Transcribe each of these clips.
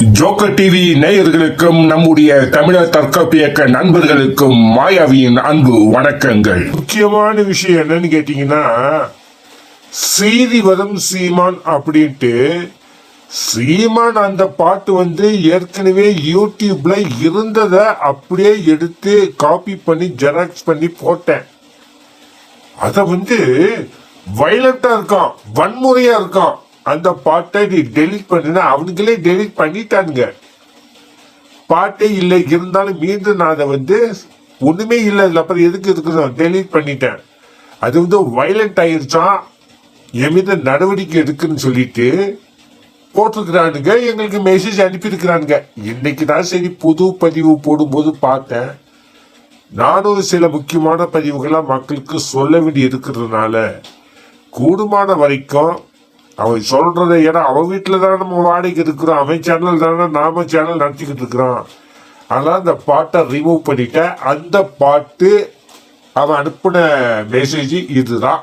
Joker TV நேயர்களுக்கும் நம்முடைய தமிழர் தற்காப்பு இயக்க நண்பர்களுக்கும் மாயாவியின் அன்பு வணக்கங்கள். முக்கியமான விஷயம் என்னன்னு கேட்டீங்கன்னா செய்தி வரும் சீமான் அப்படின்ட்டு சீமான் அந்த பாட்டு வந்து ஏற்கனவே யூடியூப்ல இருந்ததை அப்படியே எடுத்து காப்பி பண்ணி ஜெராக்ஸ் பண்ணி போட்டேன். அத வந்து வயலண்டா இருக்கான் வன்முறையா இருக்கான். அந்த பாட்டை நீ டெலிட் பண்ணினா அவனுங்களே டெலிட் பண்ணிட்டானுங்க. பாட்டே இல்லை. இருந்தாலும் மீண்டும் நான் அதை வந்து ஒண்ணுமே இல்லை. அப்புறம் எதுக்கு இருக்குது டெலீட் பண்ணிட்டேன்? அது வந்து வைலண்ட் ஆயிருச்சான் என் மீது நடவடிக்கை எடுக்குன்னு சொல்லிட்டு போட்டிருக்கிறானுங்க. எங்களுக்கு மெசேஜ் அனுப்பியிருக்கிறானுங்க. இன்னைக்கு தான் சரி புது பதிவு போடும்போது பார்த்தேன். நானும் சில முக்கியமான பதிவுகளாக மக்களுக்கு சொல்ல வேண்டி இருக்கிறதுனால கூடுமான வரைக்கும் அவன் சொல்றத ஏன்னா அவன் வீட்டில் தானே நம்ம வாடகைக்கு இருக்கிறோம். அவன் சேனல் தானே நாம சேனல் நடத்திக்கிட்டு இருக்கிறோம் அதனால் அந்த பாட்டை ரிமூவ் பண்ணிட்டேன். அந்த பாட்டு அவன் அனுப்பின மெசேஜ் இதுதான்.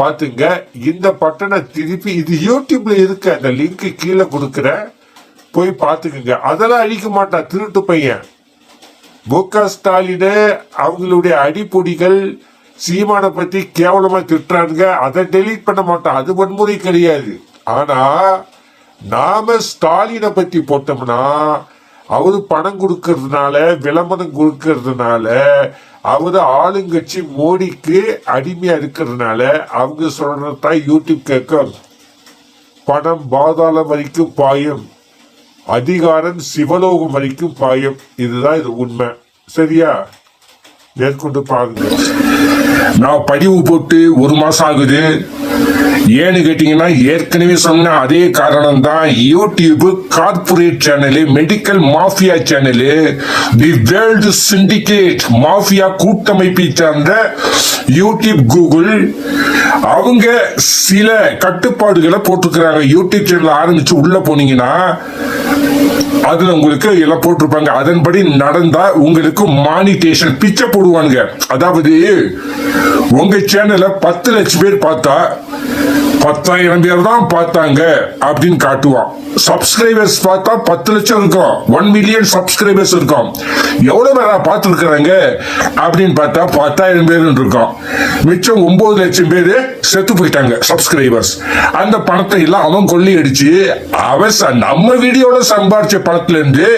பார்த்துங்க இந்த பாட்டை நான் திருப்பி இது யூடியூப்ல இருக்க அந்த லிங்க் கீழே கொடுக்குறேன். போய் பார்த்துக்குங்க அதெல்லாம் அழிக்க மாட்டான் திருட்டு பையன். மு க ஸ்டாலின் அவங்களுடைய அடிப்பொடிகள் சீமானை பத்தி கேவலமா திட்டுறானுங்க. அதை டெலீட் பண்ண மாட்டான் அது வன்முறை கிடையாது. ஆனா நாம ஸ்டாலினை பத்தி போட்டோம்னா அவரு பணம் கொடுக்கறதுனால விளம்பரம் கொடுக்கறதுனால அவர் ஆளுங்கட்சி மோடிக்கு அடிமையா இருக்கிறதுனால அவங்க சொல்றதான் யூடியூப் கேட்கும். பணம் பாதாளம் வரைக்கும் பாயும். அதிகாரம் சிவலோகம் வரைக்கும் பாயம். இதுதான் இது உண்மை. சரியா? மேற்கொண்டு பாருங்க. நான் படிவு போட்டு ஒரு மாசம் ஆகுது. ஏன்னு கேட்டீங்கன்னா ஏற்கனவே சொன்ன அதே காரணம் தான் YouTube corporate channel medical mafia channel the world syndicate mafia கூட்டமைப்பை சார்ந்த யூடியூப் கூகுள் அவங்க சில கட்டுப்பாடுகளை போட்டிருக்கிறாங்க யூடியூப் சேனல் ஆரம்பிச்சு உள்ள போனீங்கன்னா அதுல உங்களுக்கு எல்லாம் போட்டிருப்பாங்க. அதன்படி நடந்தா உங்களுக்கு மானிட்டேஷன் பிச்சை போடுவானுங்க. அதாவது உங்க சேனலை பத்து லட்சம் பேர் பார்த்தா பத்தாயிரம் பேர் தான் பார்த்தாங்க அப்படின்னு காட்டுவான் சப்ஸ்கிரைபர்ஸ் பார்த்தா பத்து லட்சம் இருக்கும். ஒன் மில்லியன் சப்ஸ்கிரைபர்ஸ் இருக்கும். எவ்வளவு பேரா பார்த்துருக்குறாங்க அப்படின்னு பார்த்தா பத்தாயிரம் பேர் இருக்கும். மிச்சம் ஒன்பது லட்சம் பேர் செத்து போயிட்டாங்க சப்ஸ்கிரைபர்ஸ் அந்த பணத்தை எல்லாம் அவன் கொள்ளி அடிச்சு அவன் ச- நம்ம வீடியோல சம்பாரிச்ச பணத்துல இருந்து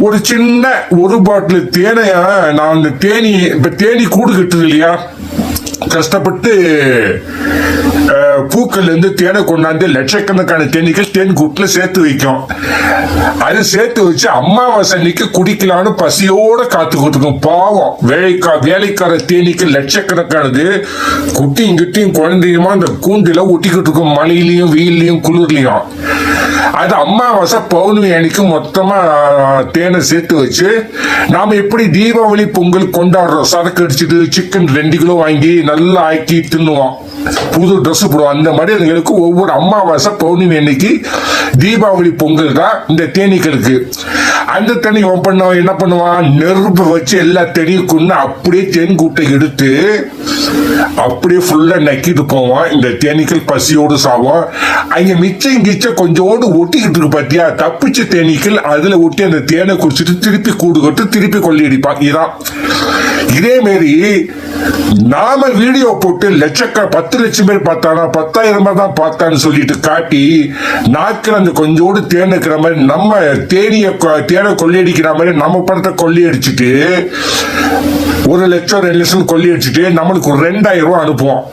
ஒரு சின்ன ஒரு பாட்டில் தேனைய நான் அந்த தேனி இப்ப தேனி கூடு கட்டுது இல்லையா? கஷ்டப்பட்டு பூக்கள்ல இருந்து தேனை கொண்டாந்து லட்சக்கணக்கான தேனீக்கள் தேன் கூட்டுல சேர்த்து வைக்கும். அது சேர்த்து வச்சு அம்மாவாசை அன்னைக்கு குடிக்கலான்னு பசியோட காத்துக்கிட்டு இருக்கும் பாவம். வேலைக்கா வேலைக்கார தேனீக்கள் லட்சக்கணக்கானது. குட்டியும் கிட்டியும் குழந்தையுமா அந்த கூண்டுல ஒட்டிக்கிட்டு இருக்கும். மழையிலையும் வெயிலையும் குளிர்லையும். அது அம்மாவாசை பௌர்ணமி அன்னைக்கு மொத்தமா தேனை சேர்த்து வச்சு நாம எப்படி தீபாவளி பொங்கல் கொண்டாடுறோம்? சரக்கு அடிச்சுட்டு சிக்கன் ரெண்டு கிலோ வாங்கி நல்லா ஆக்கி தின்னுவோம். புது ட்ரெஸ் போடுவோம் அந்த மாதிரி அதுங்களுக்கு ஒவ்வொரு அமாவாசை பௌர்ணமி அன்னைக்கு தீபாவளி பொங்கல் தான் இந்த தேனீக்களுக்கு அந்த தண்ணி அவன் பண்ணுவான் என்ன பண்ணுவான் நெருப்பு வச்சு எல்லா தேனியும் கொண்டு அப்படியே தேன் கூட்டை எடுத்து அப்படியே ஃபுல்லா நக்கிட்டு போவான். இந்த தேனீக்கள் பசியோடு சாவோம் அங்க மிச்சம் கிச்சம் கொஞ்சோடு ஒட்டிக்கிட்டு இருக்கு பாத்தியா? தப்பிச்ச தேனீக்கள் அதுல ஒட்டி அந்த தேனை குடிச்சிட்டு திருப்பி கூடு கட்டு திருப்பி கொள்ளையடிப்பான். இதான். இதே மாரி நாம வீடியோ போட்டு லட்சக்க பத்து லட்சம் பேர் பார்த்தானா? பத்தாயிரம் பேர் தான் பார்த்தான்னு சொல்லிட்டு காட்டி நாக்கில் அந்த கொஞ்சோடு தேனுக்கிற மாதிரி நம்ம தேனிய கொ- தேனை கொள்ளையடிக்கிற மாதிரி நம்ம பணத்தை கொள்ளையடிச்சிட்டு ஒரு லட்சம் ரெண்டு லட்சம் கொள்ளையடிச்சிட்டு நம்மளுக்கு ஒரு ரெண்டாயிரம் ரூபா அனுப்புவோம்.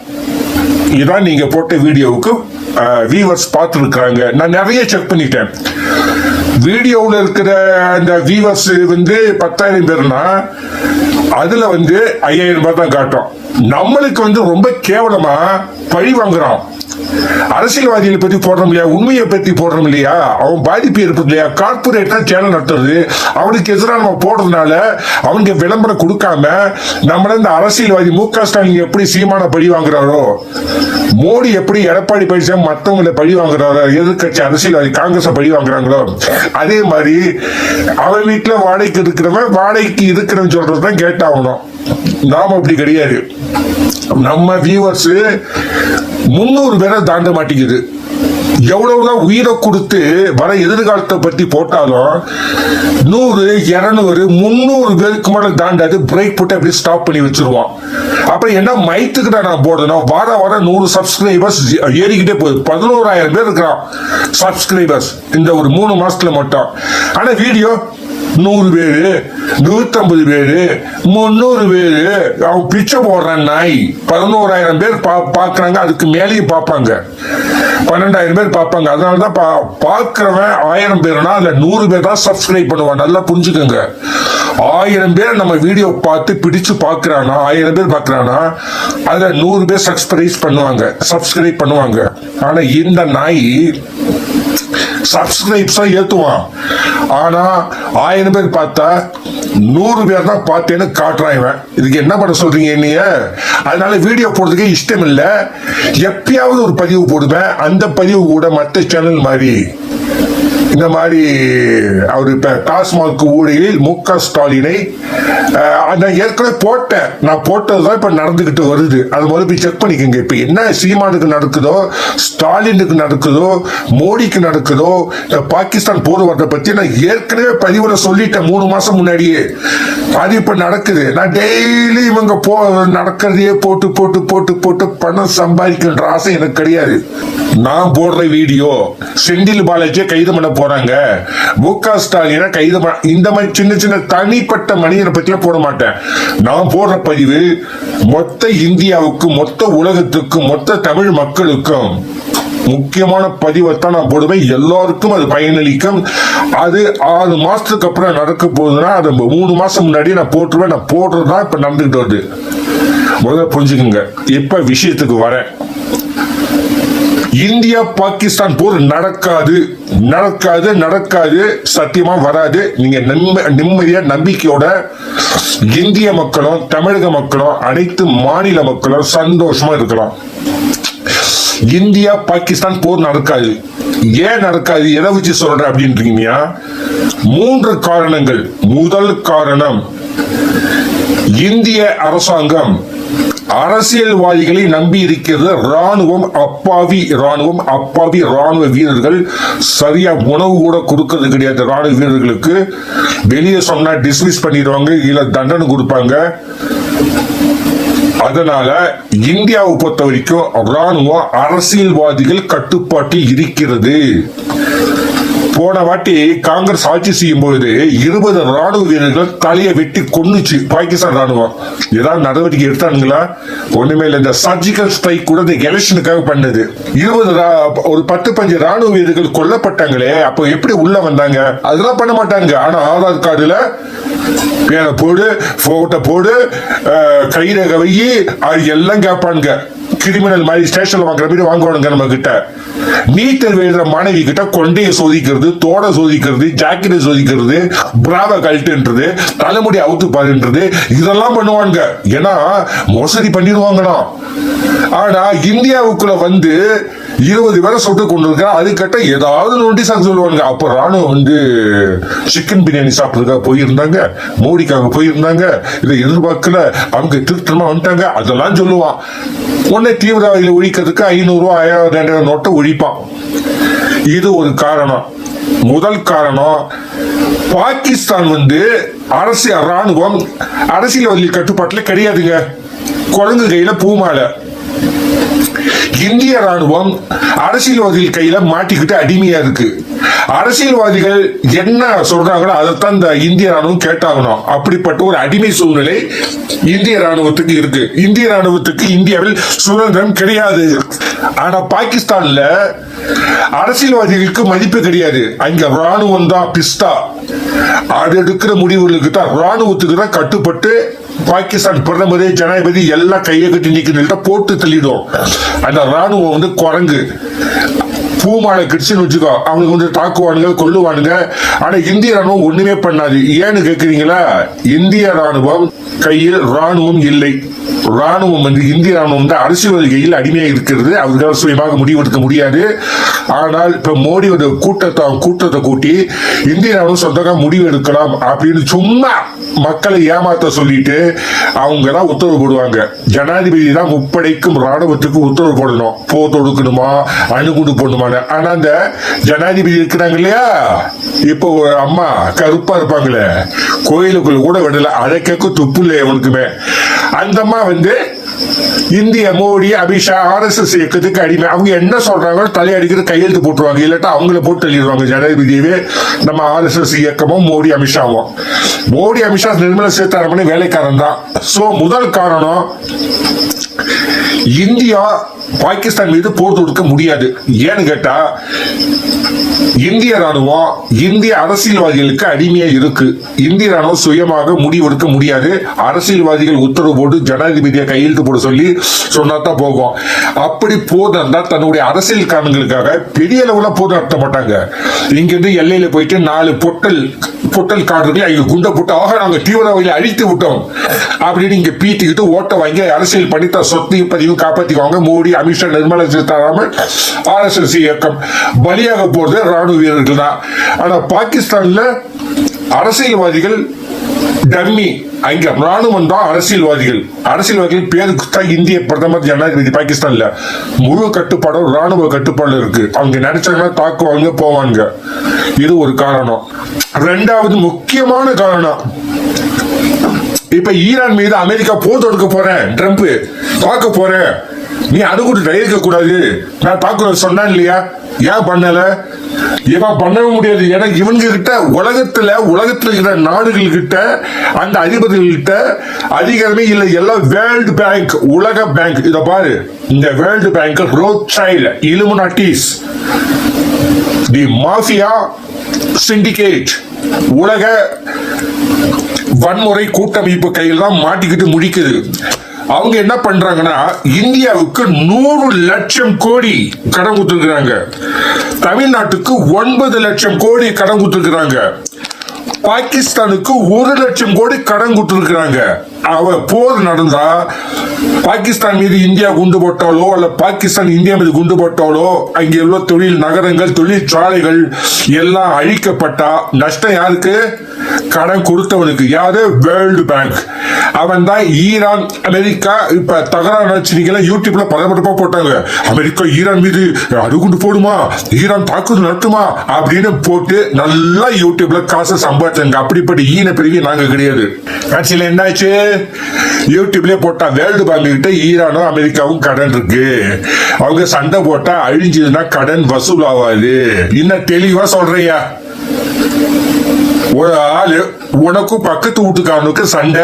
இதான் நீங்க போட்ட வீடியோவுக்கு வியூவர்ஸ் பார்த்துருக்காங்க நான் நிறைய செக் பண்ணிட்டேன். வீடியோவில் இருக்கிற அந்த வியூவர்ஸ் வந்து பத்தாயிரம் பேர்னா அதுல வந்து ஐயாயிரம் ரூபாய் தான் காட்டும் நம்மளுக்கு வந்து ரொம்ப கேவலமா பழி வாங்குறோம். அரசியல்வாதிகளை பத்தி போடுறோம் இல்லையா? உண்மையை பத்தி போடுறோம் இல்லையா? அவன் பாதிப்பு இருப்பது இல்லையா? கார்பரேட் தான் சேனல் நடத்துறது. அவனுக்கு எதிராக நம்ம போடுறதுனால அவனுக்கு விளம்பரம் கொடுக்காம நம்மள இந்த அரசியல்வாதி மு க ஸ்டாலின் எப்படி சீமான பழி வாங்குறாரோ மோடி எப்படி எடப்பாடி பழனிசாமி மற்றவங்களை பழி வாங்குறாரோ எதிர்கட்சி அரசியல்வாதி காங்கிரஸ் பழி வாங்குறாங்களோ அதே மாதிரி அவன் வீட்டுல வாடகைக்கு இருக்கிறவன் வாடகைக்கு இருக்கிறவன் சொல்றதுதான் கேட்டாகணும். நாம அப்படி கிடையாது. நம்ம வியூவர்ஸ் முன்னூறு பேரை தாண்ட மாட்டேங்குது. எவ்வளவுதான் உயிரை கொடுத்து வர எதிர்காலத்தை பத்தி போட்டாலும் நூறு இருநூறு முந்நூறு பேருக்கு மேலே தாண்டாது பிரேக் போட்டு அப்படியே ஸ்டாப் பண்ணி வச்சிருவான். அப்புறம் என்ன மைத்துக்கிட்ட நான் போடணும்? வார வாரம் நூறு சப்ஸ்கிரைபர்ஸ் ஏறிக்கிட்டே போகுது. பதினோராயிரம் பேர் இருக்கிறான் சப்ஸ்கிரைபர்ஸ் இந்த ஒரு மூணு மாசத்துல மட்டும். ஆனா வீடியோ நூறு பேரு நூத்தம்பது பேரு முந்நூறு பேரு. அவன் பிச்சை போடுறான் நாய். பதினோராயிரம் பேர் பா பார்க்குறாங்க அதுக்கு மேலேயும் பார்ப்பாங்க. பன்னெண்டாயிரம் பேர் பார்ப்பாங்க. அதனால தான் பா பார்க்குறவன் ஆயிரம் பேர்னா அதுல நூறு பேர் தான் சப்ஸ்கிரைப் பண்ணுவான். நல்லா புரிஞ்சுக்கோங்க. ஆயிரம் பேர் நம்ம வீடியோ பார்த்து பிடிச்சு பார்க்குறானா ஆயிரம் பேர் பார்க்கறானா அதுல நூறு பேர் சப்ஸ்கிரைப் பண்ணுவாங்க. சப்ஸ்கிரைப் பண்ணுவாங்க. ஆனா இந்த நாய் சப்ஸ்கிரைப்ஸ் ஏத்துவான். ஆனா ஆயிரம் பேர் பார்த்தா நூறு பேர் தான் பார்த்தேன்னு காட்டுறான் இவன். இதுக்கு என்ன பண்ண சொல்றீங்க என்னைய? அதனால வீடியோ போடுறதுக்கே இஷ்டம் இல்லை. எப்பயாவது ஒரு பதிவு போடுவேன். அந்த பதிவு கூட மற்ற சேனல் மாதிரி. இந்த மாதிரி அவர் இப்ப டாஸ்மாக் ஊழியில் மு க ஸ்டாலினை நான் ஏற்கனவே போட்டேன். நான் போட்டதுதான் இப்ப நடந்துகிட்டு வருது. அது முதல்ல போய் செக் பண்ணிக்கோங்க. இப்ப என்ன சீமானுக்கு நடக்குதோ ஸ்டாலினுக்கு நடக்குதோ மோடிக்கு நடக்குதோ பாகிஸ்தான் போர் பற்றி பத்தி நான் ஏற்கனவே பதிவுல சொல்லிட்டேன் மூணு மாசம் முன்னாடியே. அது இப்ப நடக்குது. நான் டெய்லி இவங்க போ நடக்கிறதையே போட்டு போட்டு போட்டு போட்டு பணம் சம்பாதிக்கின்ற ஆசை எனக்கு கிடையாது. நான் போடுற வீடியோ செந்தில் பாலாஜியை கைது பண்ண போறாங்க. மு க ஸ்டாலினை கைது பண்ண இந்த மாதிரி சின்ன சின்ன தனிப்பட்ட மனிதனை பத்தியும் போட மாட்டேன். நான் போடுற பதிவு மொத்த இந்தியாவுக்கு மொத்த உலகத்துக்கு மொத்த தமிழ் மக்களுக்கும் முக்கியமான பதிவைத்தான் நான் போடுவேன். எல்லாருக்கும் அது பயனளிக்கும். அது ஆறு மாசத்துக்கு அப்புறம் நடக்க போகுதுன்னா அது மூணு மாசம் முன்னாடி நான் போட்டுருவேன். நான் போடுறதுதான் இப்ப நடந்துகிட்டு வருது. முதல்ல புரிஞ்சுக்குங்க. இப்ப விஷயத்துக்கு வரேன். இந்தியா பாகிஸ்தான் போர் நடக்காது. நடக்காது நடக்காது. சத்தியமா வராது. நீங்க நிம்ம- நிம்மதியா நம்பிக்கையோட இந்திய மக்களும் தமிழக மக்களும் அனைத்து மாநில மக்களும் சந்தோஷமா இருக்கலாம். இந்தியா பாகிஸ்தான் போர் நடக்காது. ஏன் நடக்காது? எதை வச்சு சொல்ற அப்படின்றீங்க மூன்று காரணங்கள். முதல் காரணம் இந்திய அரசாங்கம் அரசியல்வாதிகளை நம்பி இருக்கிறது ராணுவம் அப்பாவி ராணுவம் அப்பாவி ராணுவ வீரர்கள் சரியா உணவு கூட கொடுக்கறது கிடையாது ராணுவ வீரர்களுக்கு. வெளியே சொன்னா டிஸ்மிஸ் பண்ணிடுவாங்க இல்ல தண்டனை கொடுப்பாங்க. அதனால இந்தியாவை பொறுத்த வரைக்கும் ராணுவம் அரசியல்வாதிகள் கட்டுப்பாட்டில் இருக்கிறது. போன வாட்டி காங்கிரஸ் ஆட்சி செய்யும் பொழுது இருபது ராணுவ வீரர்கள் தலையை வெட்டி கொன்னுச்சு பாகிஸ்தான் ராணுவம். ஏதாவது நடவடிக்கை எடுத்தானுங்களா? ஒண்ணுமே இல்லை. இந்த சர்ஜிக்கல் ஸ்ட்ரைக் கூட இந்த எலெக்ஷனுக்காக பண்ணது. இருபது ரா- ஒரு பத்து பஞ்சு ராணுவ வீரர்கள் கொல்லப்பட்டாங்களே அப்போ எப்படி உள்ள வந்தாங்க? அதெல்லாம் பண்ண மாட்டாங்க. ஆனா ஆதார் கார்டுல பேரை போடு போட்டோ போடு அஹ், கைரேகை அது எல்லாம் கேட்பானுங்க கிரிமினல் மாதிரி ஸ்டேஷன்ல வாங்குற மாதிரி வாங்குவானுங்க நம்ம கிட்ட நீட்டல் எழுதுற மாணவி கிட்ட கொண்டையை சோதிக்கிறது தோட சோதிக்கிறது ஜாக்கெட்டை சோதிக்கிறது பிராவ கழட்டுன்றது தலைமுடி அவுத்து பாருன்றது இதெல்லாம் பண்ணுவானுங்க. ஏன்னா மோசடி பண்ணிடுவாங்கண்ணா ஆனா இந்தியாவுக்குள்ள வந்து இருபது பேரை சுட்டு கொண்டு அதுக்கிட்ட அது ஏதாவது நோட்டீஸ் ஆக சொல்லுவாங்க அப்ப ராணுவம் வந்து சிக்கன் பிரியாணி சாப்பிட்றதுக்காக போயிருந்தாங்க. மோடிக்காக போயிருந்தாங்க. இதை எதிர்பார்க்கல. அவங்க திருத்தமா வந்துட்டாங்க. அதெல்லாம் சொல்லுவான். உடனே தீவிரவாதிகளை ஒழிக்கிறதுக்கு ஐநூறு ரூபாய் ஆயிரம் ரெண்டாயிரம் நோட்டை ஒழிப்பான். இது ஒரு காரணம். முதல் காரணம் பாகிஸ்தான் வந்து அரசியல் ராணுவம் அரசியல்வாதிகள் கட்டுப்பாட்டில் கிடையாதுங்க. குரங்கு கையில பூமாலை இந்திய ராணுவம் அரசியல்வாதிகள் கையில மாட்டிக்கிட்டு அடிமையா இருக்கு. அரசியல்வாதிகள் என்ன சொல்றாங்களோ அதைத்தான் இந்த இந்திய ராணுவம் கேட்டாகணும். அப்படிப்பட்ட ஒரு அடிமை சூழ்நிலை இந்திய ராணுவத்துக்கு இருக்கு. இந்திய ராணுவத்துக்கு இந்தியாவில் சுதந்திரம் கிடையாது. ஆனா பாகிஸ்தான்ல அரசியல்வாதிகளுக்கு மதிப்பு கிடையாது. அங்க ராணுவம் தான் பிஸ்தா. அது எடுக்கிற முடிவுகளுக்கு தான் ராணுவத்துக்கு தான் கட்டுப்பட்டு பாகிஸ்தான் பிரதமர் ஜனாதிபதி எல்லாம் கையை கட்டி நிக்கிறத போட்டு தள்ளிடும். அந்த ராணுவம் வந்து குரங்கு. பூமாலை கிடிச்சுன்னு வச்சுக்கோ அவனுக்கு வந்து தாக்குவானுங்க கொல்லுவானுங்க. ஆனா இந்திய ராணுவம் ஒண்ணுமே பண்ணாது. ஏன்னு கேக்குறீங்களா? இந்திய ராணுவம் கையில் ராணுவம் இல்லை. ராணுவம் வந்து இந்திய ராணுவம் வந்து அரசியல் கையில் அடிமையாக இருக்கிறது. அவர்களால் சுயமாக முடிவெடுக்க முடியாது. ஆனால் இப்ப மோடி கூட்டத்தை கூட்டத்தை கூட்டி இந்திய ராணுவம் சொந்தமாக முடிவு எடுக்கலாம் அப்படின்னு சும்மா மக்களை ஏமாத்த சொல்லிட்டு அவங்க தான் உத்தரவு போடுவாங்க. ஜனாதிபதி தான் முப்படைக்கும் ராணுவத்துக்கு உத்தரவு போடணும். போர் தொடுக்கணுமா? அணுகுண்டு போடணுமான்னு. ஆனா அந்த ஜனாதிபதி இருக்கிறாங்க இல்லையா? இப்போ ஒரு அம்மா கருப்பா இருப்பாங்களே. கோயிலுக்குள்ள கூட விடல. அதை கேட்க துப்பு இல்லை எவனுக்குமே அந்த அம்மா வந்து இந்திய மோடி அமித்ஷா ஆர்எஸ்எஸ் இயக்கத்துக்கு அடிமை. அவங்க என்ன சொல்றாங்களோ தலையடிக்கிறது கையெழுத்து போட்டுருவாங்க. இல்லாட்டா அவங்கள போட்டு தள்ளிடுவாங்க ஜனாதிபதியவே. நம்ம ஆர்எஸ்எஸ் இயக்கமும் மோடி அமித்ஷாவும். மோடி அமித்ஷா நிர்மலா சீதாராமன் வேலைக்காரன் தான். ஸோ முதல் காரணம் இந்தியா பாகிஸ்தான் மீது போர் தொடுக்க முடியாது. ஏன்னு கேட்டா இந்திய ராணுவம் இந்திய அரசியல்வாதிகளுக்கு அடிமையா இருக்கு. இந்திய ராணுவம் சுயமாக முடிவெடுக்க முடியாது. அரசியல்வாதிகள் உத்தரவு போட்டு ஜனாதிபதியை கையெழுத்து கூட சொல்லி சொன்னா தான் போகும். அப்படி போர் தன்னுடைய அரசியல் காரணங்களுக்காக பெரிய அளவுல போதும் நடத்த மாட்டாங்க. இங்கிருந்து எல்லையில போயிட்டு நாலு பொட்டல் பொட்டல் காடுகளை அங்க குண்டை போட்டு ஆக நாங்க தீவிரவாதிகளை அழித்து விட்டோம். அப்படின்னு இங்க பீத்திக்கிட்டு ஓட்ட வாங்கி அரசியல் பண்ணி தன் சொத்தையும் பதிவும் காப்பாத்திக்குவாங்க. மோடி அமித்ஷா நிர்மலா சீதாராமன் ஆர்எஸ்எஸ் இயக்கம். பலியாக போறது ராணுவ வீரர்கள் தான். ஆனா பாகிஸ்தான்ல அரசியல்வாதிகள் டம்மி அங்க ராணுவம் தான் அரசியல்வாதிகள். அரசியல்வாதிகள் பேருக்கு தான் இந்திய பிரதமர் ஜனாதிபதி பாகிஸ்தான்ல. முழு கட்டுப்பாடும் ராணுவ கட்டுப்பாடு இருக்கு. அவங்க நினைச்சாங்கன்னா தாக்குவாங்க போவாங்க இது ஒரு காரணம். ரெண்டாவது முக்கியமான காரணம். இப்ப ஈரான் மீது அமெரிக்கா போர் தொடுக்க போறேன். ட்ரம்ப் தாக்க போறேன். நீ அணுகுண்டு இருக்க கூடாது. நான் தாக்குற சொன்னேன் இல்லையா? ஏன் பண்ணல? இவன் பண்ணவே முடியாது. ஏன்னா இவங்க கிட்ட உலகத்துல உலகத்துல இருக்கிற நாடுகள் கிட்ட அந்த அதிபதிகள் கிட்ட அதிகாரமே இல்லை. எல்லாம் வேர்ல்டு பேங்க் உலக பேங்க் இத பாரு. இந்த world bank Rothschild Illuminatis the mafia syndicate உலக வன்முறை கூட்டமைப்பு கையில் தான் மாட்டிக்கிட்டு முடிக்குது. அவங்க என்ன பண்றாங்கன்னா இந்தியாவுக்கு நூறு லட்சம் கோடி கடன் கொடுத்துருக்காங்க தமிழ்நாட்டுக்கு ஒன்பது லட்சம் கோடி கடன் கொடுத்துருக்காங்க பாகிஸ்தானுக்கு ஒரு லட்சம் கோடி கடன் கொடுத்துருக்காங்க அவ போர் நடந்தா பாகிஸ்தான் மீது இந்தியா குண்டு போட்டாலோ அல்ல பாகிஸ்தான் இந்தியா மீது குண்டு போட்டாலோ அங்கே உள்ள தொழில் நகரங்கள் தொழிற்சாலைகள் எல்லாம் அழிக்கப்பட்டா நஷ்டம் யாருக்கு? கடன் கொடுத்தவனுக்கு. யாரு? World bank. அவன் தான் ஈரான் அமெரிக்கா இப்ப தகராறு நினைச்சிருக்கீங்களா யூடியூப்ல பதப்படப்பா போட்டாங்க. அமெரிக்கா ஈரான் மீது அணுகுண்டு போடுமா? ஈரான் தாக்குதல் நடத்துமா? அப்படின்னு போட்டு நல்லா யூடியூப்ல காசு சம்பாதிச்சாங்க. அப்படிப்பட்ட ஈன பிரிவு நாங்க கிடையாது. கட்சியில என்னாச்சு? யூடியூப்லயே போட்டா வேர்ல்டு பேங்க் கிட்ட ஈரானும் அமெரிக்காவும் கடன் இருக்கு. அவங்க சண்டை போட்டா அழிஞ்சதுன்னா கடன் வசூல் ஆகாது இன்னும் தெளிவா சொல்றியா? ஒரு ஆளு உனக்கும் பக்கத்து வீட்டுக்காரனுக்கு சண்டை.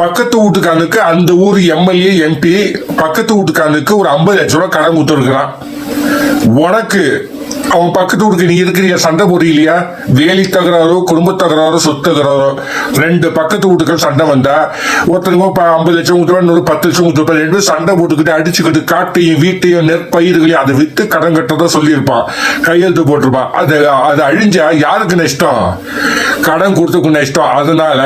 பக்கத்து வீட்டுக்காரனுக்கு அந்த ஊர் எம்எல்ஏ எம்பி பக்கத்து வீட்டுக்காரனுக்கு ஒரு ஐம்பது லட்சம் ரூபா கடன் கொடுத்துருக்குறான். உனக்கு அவன் பக்கத்து வீட்டுக்கு நீ இருக்கிறியா? சண்டை போடுறீங்களா? வேலி தகராறோ குடும்ப தகராறோ சொத்து தகராறோ? ரெண்டு பக்கத்து வீட்டுக்கள் சண்டை வந்தா ஒருத்தனுக்கும் இப்போ ஐம்பது லட்சம் கொடுத்துருவா இன்னொரு பத்து லட்சம் கொடுத்துருப்பா ரெண்டு சண்டை போட்டுக்கிட்டு அடிச்சுக்கிட்டு காட்டையும் வீட்டையும் நெற்பயிர்களையும் அதை விற்று கடன் கட்டதான் சொல்லியிருப்பான். கையெழுத்து போட்டிருப்பான். அது அது அழிஞ்சா யாருக்கு நஷ்டம் கடன் கொடுத்ததுக்கு நஷ்டம் அதனால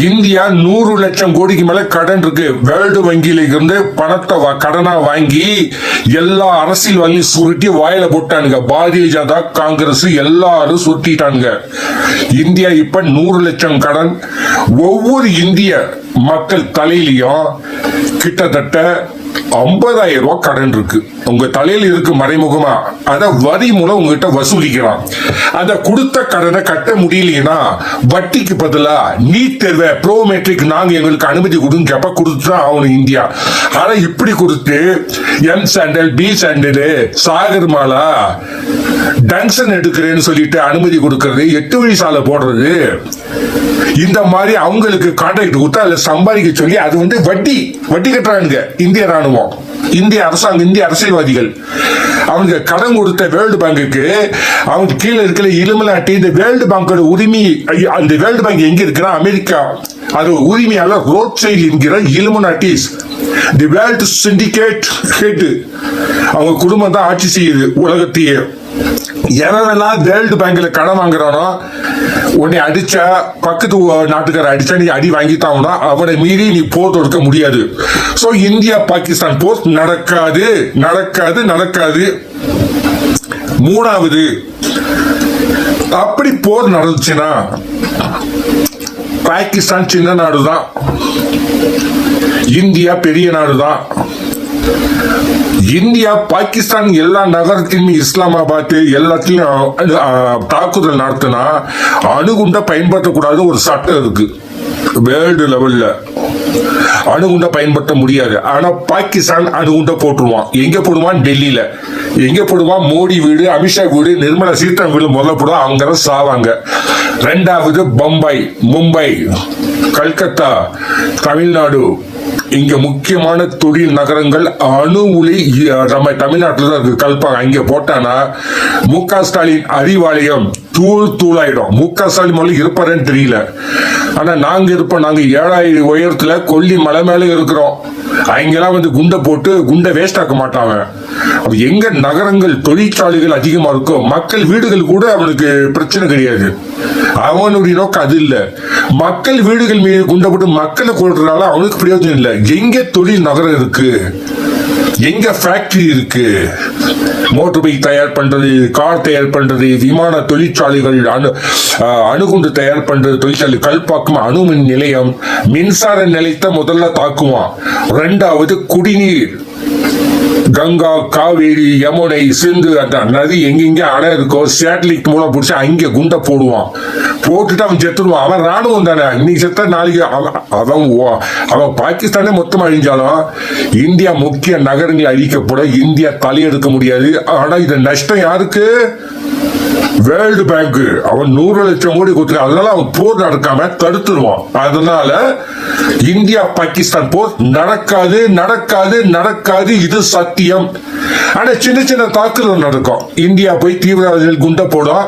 இந்தியா நூறு லட்சம் கோடிக்கு மேல கடன் இருக்கு. வேர்ல்டு வங்கியில இருந்து பணத்தை வா- கடனா வாங்கி எல்லா அரசியல்வாதியும் சுருட்டி வாயில போட்டானுங்க. பாரதிய ஜனதா காங்கிரஸ் எல்லாரும் சுருட்டிட்டானுங்க இந்தியா இப்ப நூறு லட்சம் கடன். ஒவ்வொரு இந்திய மக்கள் தலையிலையும் கிட்டத்தட்ட ஐம்பதாயிரம் ரூபாய் கடன் இருக்கு. உங்க தலையில் இருக்கு மறைமுகமா. அத வரி மூலம் உங்ககிட்ட வசூலிக்கிறான் அந்த கொடுத்த கடனை கட்ட முடியலைன்னா வட்டிக்கு பதிலா நீட் தேர்வை ப்ரோ மெட்ரிக் நாங்க எங்களுக்கு அனுமதி கொடுங்க கேப்ப கொடுத்துதான் ஆகணும் இந்தியா. ஆனா இப்படி கொடுத்து M sand P sand Sagar Mala டங்ஷன் எடுக்கிறேன்னு சொல்லிட்டு அனுமதி கொடுக்கறது எட்டு வழி சாலை போடுறது இந்த மாதிரி அவங்களுக்கு கான்ட்ராக்ட் கொடுத்தா அதுல சம்பாதிக்க சொல்லி அது வந்து வட்டி வட்டி கட்டுறாங்க இந்திய ராணுவம். இந்திய அரசாங்கம் இந்திய அரசியல்வாதிகள். அவங்க கடன் கொடுத்த வேர்ல்டு பேங்குக்கு அவங்க கீழே இருக்கிற இலுமலாட்டி இந்த வேர்ல்டு பேங்கோட உரிமை அந்த வேர்ல்டு பேங்க் எங்க இருக்குன்னா அமெரிக்கா. அது உரிமையாளர் ரோட் சைடு என்கிற Illuminatis the world syndicate head அவங்க குடும்பம் தான் ஆட்சி செய்யுது உலகத்தையே. எவனெல்லாம் வேர்ல்டு பேங்க்ல கடன் வாங்குறானோ உன்னை அடிச்ச பக்கத்து நாட்டுக்கார அடிச்சா நீ அடி வாங்கிட்டாங்கன்னா அவனை மீறி நீ போர் தொடுக்க முடியாது. ஸோ இந்தியா பாகிஸ்தான் போர் நடக்காது. நடக்காது நடக்காது. மூணாவது அப்படி போர் நடந்துச்சுன்னா பாகிஸ்தான் சின்ன நாடுதான். இந்தியா பெரிய நாடுதான். இந்தியா பாகிஸ்தான் எல்லா நகரத்திலும் இஸ்லாமாபாத் எல்லாத்தையும் தாக்குதல் நடத்தினா அணுகுண்ட பயன்படுத்தக்கூடாது ஒரு சட்டம் இருக்கு. வேர்ல்டு லெவல்ல அணுகுண்ட பயன்படுத்த முடியாது. ஆனா பாகிஸ்தான் அணுகுண்ட போட்டுருவான். எங்க போடுவான்? டெல்லியில. எங்க போடுவான்? மோடி வீடு அமித்ஷா வீடு நிர்மலா சீதாராமன் வீடு முதல்ல போடுவான். அங்கதான் சாவாங்க. ரெண்டாவது பம்பாய் மும்பை கல்கத்தா தமிழ்நாடு இங்க முக்கியமான தொழில் நகரங்கள் அணு உலி நம்ம தமிழ்நாட்டில் தான் இருக்கு. கல்பாங்க. இங்க போட்டானா மு க ஸ்டாலின் அறிவாலயம் தூள் தூளாயிடும். மு க ஸ்டாலின் முதல்ல இருப்பாருன்னு தெரியல. ஆனா நாங்க இருப்போம். நாங்க ஏழாயிரம் உயரத்துல கொல்லி மலை மேல இருக்கிறோம். அங்கெல்லாம் வந்து குண்டை போட்டு குண்டை வேஸ்ட் ஆக்க மாட்டாங்க. அப்போ எங்க நகரங்கள் தொழிற்சாலைகள் அதிகமா இருக்கோ மக்கள் வீடுகள் கூட அவனுக்கு பிரச்சனை கிடையாது. அவனுடைய நோக்கம் அது இல்ல. மக்கள் வீடுகள் மீது குண்டை போட்டு மக்களை கொள்றதுனால அவனுக்கு பிரயோஜனம் இல்லை. எங்க தொழில் நகரம் இருக்கு? எங்க ஃபேக்டரி இருக்கு? மோட்டர் பைக் தயார் பண்றது கார் தயார் பண்றது விமான தொழிற்சாலைகள் அணு அணுகுண்டு தயார் பண்றது தொழிற்சாலை கல்பாக்கம் அணுமின் நிலையம் மின்சார நிலையத்தை முதல்ல தாக்குவான். ரெண்டாவது குடிநீர். கங்கா காவேரி யமுனை சிந்து அந்த நதி எங்கெங்க அணை இருக்கோ சேட்டலைட் மூலம் பிடிச்சி அங்கே குண்டை போடுவான். போட்டுட்டு அவன் செத்துடுவான் அவன் ராணுவம் தானே. இன்னைக்கு செத்த நாளைக்கு அவன் அவன் அவன் பாகிஸ்தானே மொத்தம் அழிஞ்சாலும் இந்தியா முக்கிய நகரங்கள் அழிக்கப்பட இந்தியா தலையெடுக்க முடியாது. ஆனால் இது நஷ்டம் யாருக்கு? World bank. அவன் நூறு லட்சம் கோடி கொடுத்து அதனால அவன் போர் நடக்காம தடுத்துருவான். அதனால இந்தியா பாகிஸ்தான் போர் நடக்காது நடக்காது நடக்காது. இது சத்தியம். ஆனா சின்ன சின்ன தாக்குதல் நடக்கும். இந்தியா போய் தீவிரவாதிகள் குண்டை போடும்.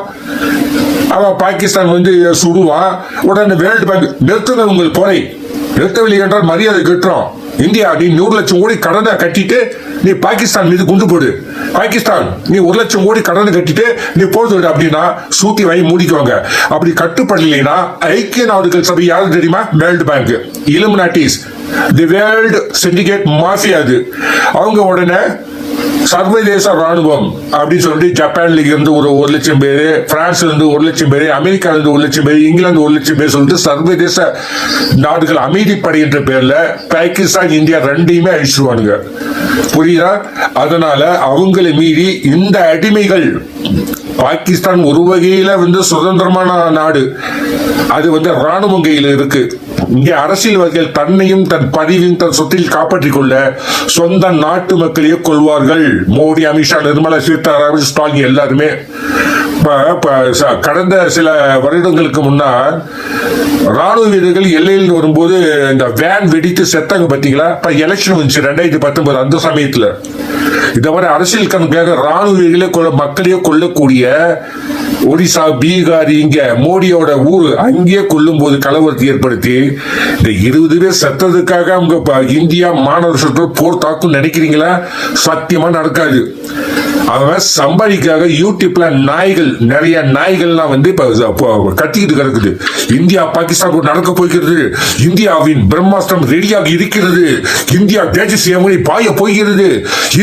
அவன் பாகிஸ்தான் வந்து சுடுவான். உடனே வேர்ல்டு பேங்க் நிறுத்துங்க உங்கள் போரை நிறுத்தவில்லை என்றால் மரியாதை கட்டுறோம். இந்தியா அப்படின்னு நூறு லட்சம் கோடி கடனை கட்டிட்டு நீ பாகிஸ்தான் மீது குண்டு போடு. பாகிஸ்தான் நீ ஒரு லட்சம் கோடி கடன் கட்டிட்டு நீ போது அப்படின்னா சூத்தி வாங்கி மூடிக்குவாங்க. அப்படி கட்டுப்படலைன்னா ஐக்கிய நாடுகள் சபை யாரு தெரியுமா? World bank. Illuminatis. The world syndicate mafia அது. அவங்க உடனே சர்வதேச ராணுவம் அப்படின்னு சொல்லிட்டு ஜப்பான்ல இருந்து ஒரு ஒரு லட்சம் பேரு பிரான்ஸ்ல இருந்து ஒரு லட்சம் பேர் அமெரிக்கால இருந்து ஒரு லட்சம் பேரு இங்கிலாந்து ஒரு லட்சம் பேர் சொல்லிட்டு சர்வதேச நாடுகள் அமைதிப்படை என்ற பேர்ல பாகிஸ்தான் இந்தியா ரெண்டையுமே அழிச்சிருவானுங்க. புரியுதா? அதனால அவங்களை மீறி இந்த அடிமைகள் பாகிஸ்தான் ஒரு வகையில வந்து சுதந்திரமான நாடு. அது வந்து ராணுவம் கையில் இருக்கு. இங்கே அரசியல்வாதிகள் தன்னையும் தன் பதிவையும் தன் சொத்தில் காப்பாற்றிக் கொள்ள சொந்த நாட்டு மக்களையே கொள்வார்கள். மோடி அமித்ஷா நிர்மலா சீதாராமன் ஸ்டாலின் எல்லாருமே. கடந்த சில வருடங்களுக்கு முன்னால் ராணுவ வீரர்கள் எல்லையில் வரும்போது இந்த வேன் வெடித்து செத்தாங்க பார்த்தீங்களா? இப்போ எலெக்ஷன் வந்துச்சு ரெண்டாயிரத்தி பத்தொன்பது அந்த சமயத்தில். இந்த மாதிரி அரசியல் கணக்காக ராணுவ கொள்ள கொல்ல மக்களையே கொல்லக்கூடிய ஒடிசா பீகார் இங்க மோடியோட ஊர் அங்கேயே கொல்லும் போது கலவரத்தை ஏற்படுத்தி இந்த இருபது பேர் செத்ததுக்காக அவங்க இந்தியா மாணவர் சுற்று போர் தாக்கும் நினைக்கிறீங்களா? சத்தியமா நடக்காது. அவன் சம்பாதிக்காக யூடியூப்ல நாய்கள் நிறைய நாய்கள்லாம் வந்து இப்போ கட்டிக்கிட்டு கத்திக்கிட்டு கிடக்குது. இந்தியா பாகிஸ்தான் நடக்க போகிறது இந்தியாவின் பிரம்மாஸ்திரம் ரெடியாக இருக்கிறது. இந்தியா தேஜஸ் ஏமனை பாய போகிறது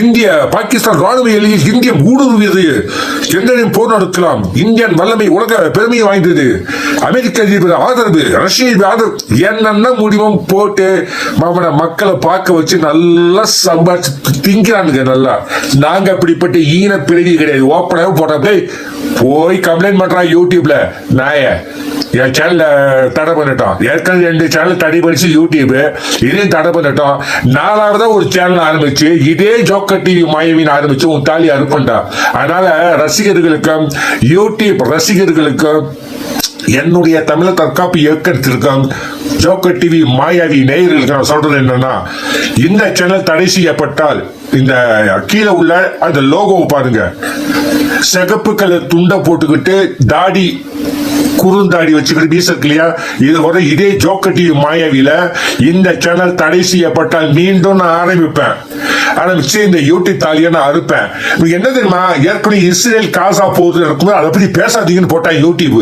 இந்திய பாகிஸ்தான் ராணுவ எல்லையில் இந்தியா ஊடுருவியது. எந்தனையும் போர் நடக்கலாம்? இந்தியன் வல்லமை உலக பெருமை வாய்ந்தது. அமெரிக்க அதிபர் ஆதரவு ரஷ்ய ஆதரவு. என்னென்ன முடிவும் போட்டு மக்களை பார்க்க வச்சு நல்லா சம்பாதிச்சு திங்கிறானுங்க நல்லா. நாங்க அப்படிப்பட்ட ஈன பிறவி கிடையாது. ஓப்பனாக போட்டோம் போய் கம்ப்ளைண்ட் பண்ணுறான் யூடியூப்ல நாய என் சேனல தடை பண்ணிட்டோம் ஏற்கனவே ரெண்டு சேனல் தடை பண்ணிச்சு யூடியூப் இதையும் தடை பண்ணிட்டோம் நாலாவதா ஒரு சேனல் ஆரம்பிச்சு இதே ஜோக்கர் டிவி மாயவின் ஆரம்பிச்சு உன் தாலி அனுப்பிட்டா அதனால ரசிகர்களுக்கும் யூடியூப் ரசிகர்களுக்கும் என்னுடைய தமிழ தற்காப்பு இயக்கத்திற்கும் ஜோக்கர் டிவி மாயாவி நேயர்களுக்கு நான் சொல்றது என்னன்னா இந்த சேனல் தடை செய்யப்பட்டால் இந்த கீழே உள்ள அந்த லோகோவை பாருங்க. சிகப்பு கலர் துண்டை போட்டுக்கிட்டு தாடி குறுந்தாடி வச்சுக்கிட்டு மீச இல்லையா? இது வர இதே ஜோக்கட்டி மாயாவில. இந்த சேனல் தடை செய்யப்பட்டால் மீண்டும் நான் ஆரம்பிப்பேன். ஆனா நிச்சயம் இந்த யூடியூப் தாலியை நான் அறுப்பேன். என்ன தெரியுமா? ஏற்கனவே இஸ்ரேல் காசா போகுது இருக்கும்போது அதை பத்தி பேசாதீங்கன்னு போட்டா யூடியூப்.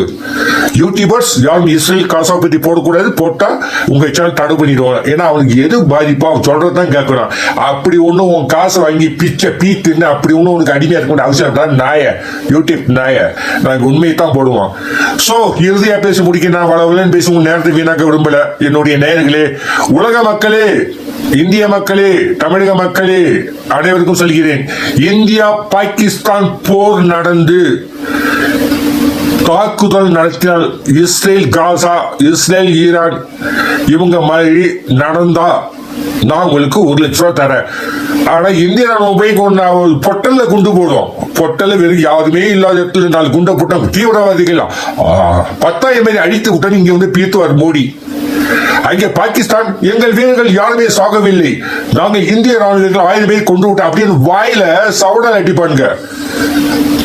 யூடியூபர்ஸ் யாரும் இஸ்ரேல் காசா பத்தி போடக்கூடாது. போட்டா உங்க சேனல் தடை பண்ணிடுவாங்க. ஏன்னா அவனுக்கு எது பாதிப்பா அவன் சொல்றதுதான் கேட்கிறான். அப்படி ஒண்ணும் உன் காசை வாங்கி பிச்சை பீத்துன்னு அப்படி ஒண்ணும் உனக்கு அடிமையா இருக்க வேண்டிய அவசியம் தான் நாய யூடியூப் நாய. நாங்க உண்மையை தான் போடுவோம் சோ இறுதியா பேசி முடிக்க நான் வளவலன்னு பேசி உங்க நேரத்தை வீணாக்க விரும்பல. என்னுடைய நேயர்களே உலக மக்களே இந்திய மக்களே தமிழக மக்கள் அனைவருக்கும் சொல்கிறேன். இந்தியா பாகிஸ்தான் போர் நடந்து தாக்குதல் நடத்தினால் இஸ்ரேல் காசா இஸ்ரேல் ஈரான் இவங்க மாதிரி நடந்தா நான் உங்களுக்கு ஒரு லட்ச ரூபா தரேன். ஆனா இந்திய ராணுவம் போய் கொண்டு பொட்டல்ல குண்டு போடும் பொட்டல வெறும் யாருமே இல்லாத இடத்துல நாலு குண்டை போட்டோம் தீவிரவாதிகள். பத்தாயிரம் பேர் அழித்து விட்டோன்னு இங்க வந்து பீத்துவார் மோடி. அங்கே பாகிஸ்தான் எங்கள் வீரர்கள் யாருமே சாகவில்லை. நாங்கள் இந்திய ராணுவர்கள் ஆயிரம் பேர் கொண்டு விட்டோம். அப்படின்னு வாயில சவுடல் அடிப்பானுங்க.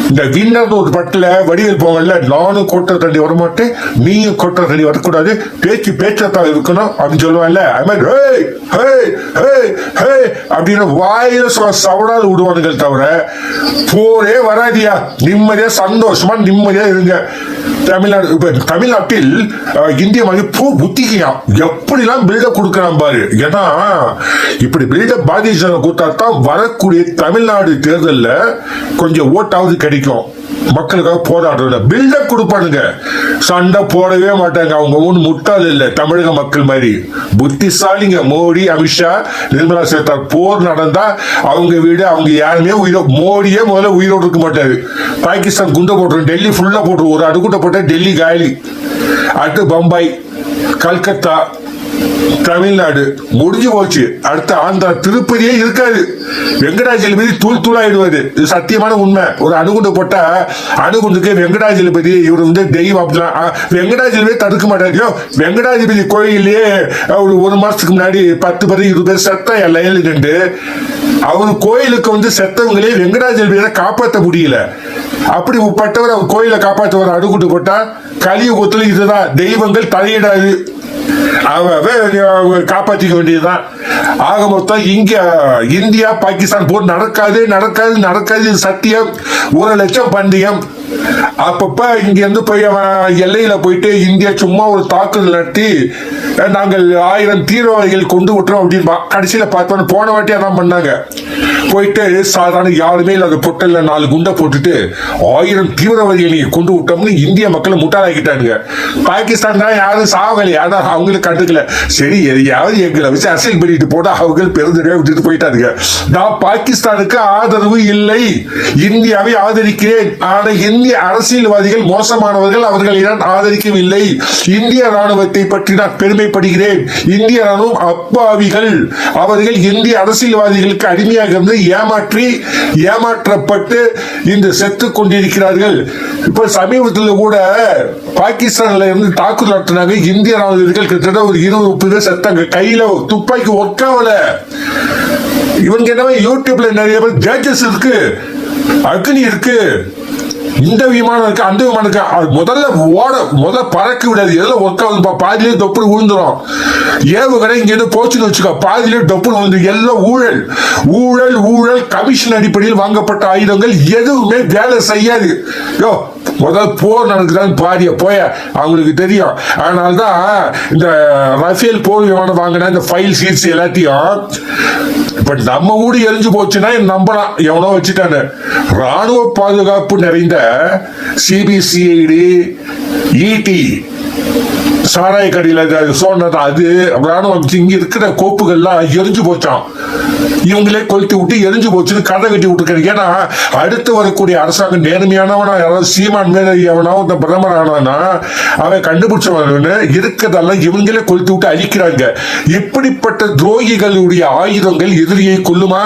இந்த வின்னர் ஒரு பட்டில வடிவில் போகல நானும் கொட்டை தள்ளி வரமாட்டேன் நீயும் கொட்டை தள்ளி வரக்கூடாது. பேச்சு பேச்சத்தான் இருக்கணும் அப்படின்னு சொல்லுவாங்கல்ல அது ஹே "ஹேய், ஹேய், ஹேய், அப்படின்னு வாயில சவடாது விடுவானுங்க தவிர போரே வராதியா. நிம்மதியா சந்தோஷமா நிம்மதியா இருங்க. தமிழ்நாடு இப்ப தமிழ்நாட்டில் இந்திய மொழி பூ புத்திக்கையா எப்படிலாம் பில்டப் கொடுக்கறான் பாரு. ஏன்னா இப்படி பில்டப் பாதிச்சவங்க கொடுத்தா தான் வரக்கூடிய தமிழ்நாடு தேர்தல்ல கொஞ்சம் ஓட்டாவது கிடைக்கும் மக்களுக்காக போராடுறதுல பில்டப் கொடுப்பானுங்க. சண்டை போடவே மாட்டாங்க. அவங்க ஒன்றும் முட்டாள் இல்லை தமிழக மக்கள் மாதிரி. புத்திசாலிங்க. மோடி அமித்ஷா நிர்மலா சேர்த்தார் போர் நடந்தா அவங்க வீடு அவங்க யாருமே உயிரோ மோடியே முதல்ல உயிரோடு இருக்க மாட்டாரு. பாகிஸ்தான் குண்டை போட்டுரும். டெல்லி ஃபுல்லாக போட்டுரும். ஒரு அடுக்குட்டை போட்டால் டெல்லி காலி. அடுத்து பம்பாய் கல்கத்தா தமிழ்நாடு முடிஞ்சு போச்சு. அடுத்த ஆந்திரா திருப்பதியே இருக்காது. வெங்கடாஜலபதி தூள் தூளாயிடுவாரு இது சத்தியமான உண்மை. ஒரு அணுகுண்டு போட்டா அணுகுண்டுக்கு வெங்கடாஜலபதி இவர் வந்து தெய்வம் அப்படிலாம் வெங்கடாஜலபதி தடுக்க மாட்டாரு. வெங்கடாஜலபதி கோயிலே ஒரு ஒரு மாசத்துக்கு முன்னாடி பத்து பேர் இருபது பேர் செத்த லைன்ல நின்று அவர் கோயிலுக்கு வந்து செத்தவங்களே வெங்கடாஜலபதியை காப்பாற்ற முடியல. அப்படி பட்டவர் அவர் கோயிலை காப்பாற்றுவார் அணுகுண்டு போட்டா கலியுகத்தில் இதுதான். தெய்வங்கள் தலையிடாது. காப்பாற்றிக்க வேண்டியதுதான். ஆக மொத்தம் இங்க இந்தியா பாகிஸ்தான் போர் நடக்காது நடக்காது நடக்காது. இது சத்தியம். ஒரு லட்சம் பந்தயம். அப்பப்ப இங்க இருந்து போய் அவன் எல்லையில போயிட்டு இந்தியா சும்மா ஒரு தாக்குதல் நடத்தி நாங்கள் ஆயிரம் தீவிரவாதிகள் கொண்டு விட்டுறோம் அப்படின்னு கடைசியில பார்த்தோம் போன வாட்டி அதான் பண்ணாங்க. போயிட்டு சாதாரண யாருமே இல்லாத பொட்டல்ல நாலு குண்டை போட்டுட்டு ஆயிரம் தீவிரவாதிகள் நீங்க கொண்டு விட்டோம்னு இந்திய மக்களை முட்டாளாக்கிட்டானுங்க. பாகிஸ்தான் தான் யாரும் சாகலை. ஆனா அவங்களுக்கு கண்டுக்கல. சரி எதையாவது எங்களை வச்சு அரசியல் பண்ணிட்டு போட்டா அவங்க பெருந்தடியா விட்டுட்டு போயிட்டாருங்க நான் பாகிஸ்தானுக்கு ஆதரவு இல்லை. இந்தியாவை ஆதரிக்கிறேன். ஆனா இந்திய அரசியல்வாதிகள் மோசமானவர்கள் அவர்களை நான் ஆதரிக்கவில்லை. இந்திய ராணுவத்தை பற்றி நான் பெருமைப்படுகிறேன். இந்திய ராணுவம் அப்பாவிகள். அவர்கள் இந்திய அரசியல்வாதிகளுக்கு அடிமையாக இருந்து ஏமாற்றி ஏமாற்றப்பட்டு இந்த செத்து கொண்டிருக்கிறார்கள். இப்ப சமீபத்தில் கூட பாகிஸ்தான்ல இருந்து தாக்குதல் நடத்தினாங்க. இந்திய ராணுவர்கள் கிட்டத்தட்ட ஒரு இருபது முப்பது பேர் செத்தாங்க கையில துப்பாக்கி ஒர்க்காவல இவங்க என்னவோ யூடியூப்ல நிறைய பேர் ஜட்ஜஸ் இருக்கு. அக்னி இருக்கு. இந்த விமானம் இருக்கு அந்த விமானம் இருக்கு? அது முதல்ல ஓட முதல்ல பறக்க விடாது. எதுல ஒர்க் ஆகுதுப்பா பாதியிலே தொப்புள் விழுந்துரும் ஏவுகணை இங்க இருந்து போச்சுன்னு வச்சுக்கோ. பாதிலே தொப்புள் விழுந்து எல்லாம் ஊழல். ஊழல் ஊழல் கமிஷன் அடிப்படையில் வாங்கப்பட்ட ஆயுதங்கள் எதுவுமே வேலை செய்யாது. யோ முதல் போர் நடக்கிறாங்க பாரிய போய அவங்களுக்கு தெரியும். அதனால தான் இந்த ரஃபேல் போர் விமானம் வாங்கின இந்த ஃபைல் சீட்ஸ் எல்லாத்தையும் இப்போ நம்ம ஊடு எரிஞ்சு போச்சுன்னா நம்பலாம் எவனோ வச்சுட்டானு. ராணுவ பாதுகாப்பு நிறைந்த சிபிசிஐடி இடி சாராய கடையில் சொன்னது அது. ராணுவம் இங்க இருக்கிற கோப்புகள்லாம் எரிஞ்சு போச்சான் இவங்களே கொளுத்தி விட்டு எரிஞ்சு போச்சுன்னு கதை கட்டி விட்டுருக்க ஏன்னா அடுத்து வரக்கூடிய அரசாங்கம் நேர்மையானவனா யாராவது சீமான் மேல எவனாவும் இந்த பிரதமர் ஆனானா அவன் கண்டுபிடிச்சவன் இருக்கிறதெல்லாம் இவங்களே கொளுத்தி விட்டு அழிக்கிறாங்க. இப்படிப்பட்ட துரோகிகளுடைய ஆயுதங்கள் எதிரியை கொல்லுமா?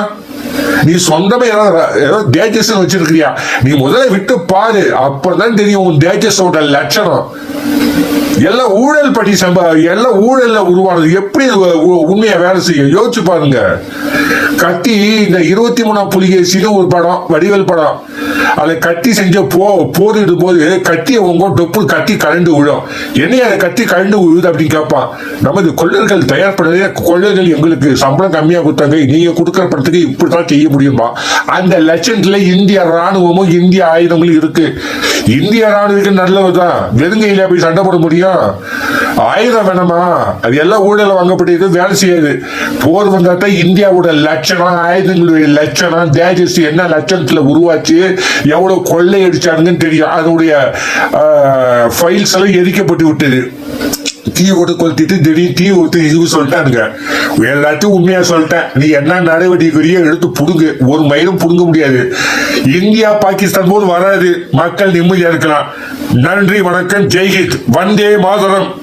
நீ சொந்தமே ஏதாவது ஏதோ தேஜஸ் வச்சிருக்கிறியா? நீ முதல்ல விட்டு பாரு. அப்பதான் தெரியும் உன் தேஜஸோட லட்சணம். எல்லாம் ஊழல் படி சம்பா எல்லாம் ஊழல்ல உருவானது. எப்படி உண்மையா வேலை செய்யும்? யோசிச்சு பாருங்க. கட்டி இந்த இருபத்தி மூணாம் புலிகேசின்னு ஒரு படம் வடிவேல் படம். அதை கட்டி செஞ்ச போ போரிடும் போது கட்டிய உங்க டொப்பு கட்டி கழண்டு விழும். என்னைய அதை கட்டி கழண்டு விழுது அப்படின்னு கேட்பான். நமது கொள்ளர்கள் தயார் பண்ணதே கொள்ளர்கள் எங்களுக்கு சம்பளம் கம்மியா கொடுத்தாங்க. நீங்க கொடுக்குற படத்துக்கு இப்படிதான் செய்ய முடியுமா? அந்த லட்சத்துல இந்திய ராணுவமும் இந்திய ஆயுதங்களும் இருக்கு. இந்திய ராணுவத்துக்கு நல்லதுதான். வெறுங்கையில போய் சண்டை முடியும் ஆயுதம் வேணுமா? அது எல்லாம் ஊழல வாங்கப்பட்டது வேலை செய்யாது. போர் வந்தா இந்தியாவோட லட்சணம் ஆயுதங்களுடைய லட்சணம் தேஜஸ் என்ன லட்சணத்துல உருவாச்சு எவ்வளவு கொள்ளை அடிச்சானுங்கன்னு தெரியும். அதனுடைய ஃபைல்ஸ் எல்லாம் எரிக்கப்பட்டு விட்டது. தீ போட்டு கொளுத்திட்டு திடீர் தீ ஊத்து இது சொல்லிட்டானுங்க. எல்லாத்தையும் உண்மையா சொல்லிட்டேன். நீ என்ன நடவடிக்கையோ எடுத்து புடுங்கு. ஒரு மயிலும் புடுங்க முடியாது. இந்தியா பாகிஸ்தான் போது வராது. மக்கள் நிம்மதியா இருக்கலாம். நன்றி வணக்கம் ஜெய்ஹித். வந்தே மாதரம்.